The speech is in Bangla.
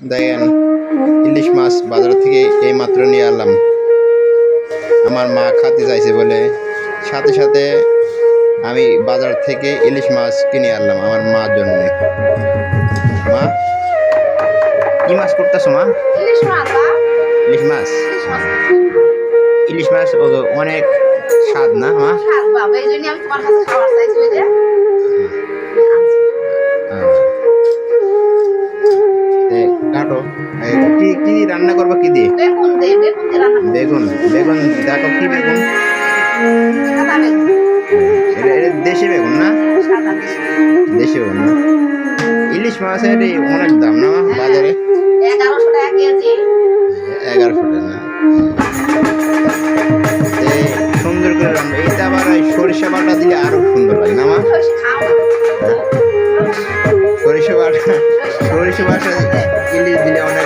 দেখেন ইলিশ মাছ বাজার থেকে এই মাত্র নিয়ে আনলাম। আমার মা খাতে চাইছে বলে সাথে সাথে আমি বাজার থেকে ইলিশ মাছ কিনে আনলাম আমার মার জন্য। মা কি মাছ করতেছো মা? ইলিশ মাছ ইলিশ মাছ? অনেক স্বাদ না মা? স্বাদ বাবা এই জন্য আমি তোমার কাছে খাবার চাইছি কাটো কি কি রান্না করব কি দিয়ে? বেগুন বেগুন দেখো কি বেগুন? এটা এটা দেশি বেগুন না? দেশি বেগুন না? ইলিশ মাছের এই অনেক দাম না বাজারে? এগারোশো টাকা কেজি। এগারোশো টাকা সুন্দর করে রান্না আবার ওই সরিষা বাটা দিলে আরও সুন্দর লাগে না না। সরিষা বাটা সরিষা বাটা ইলিশ দিলে অনেক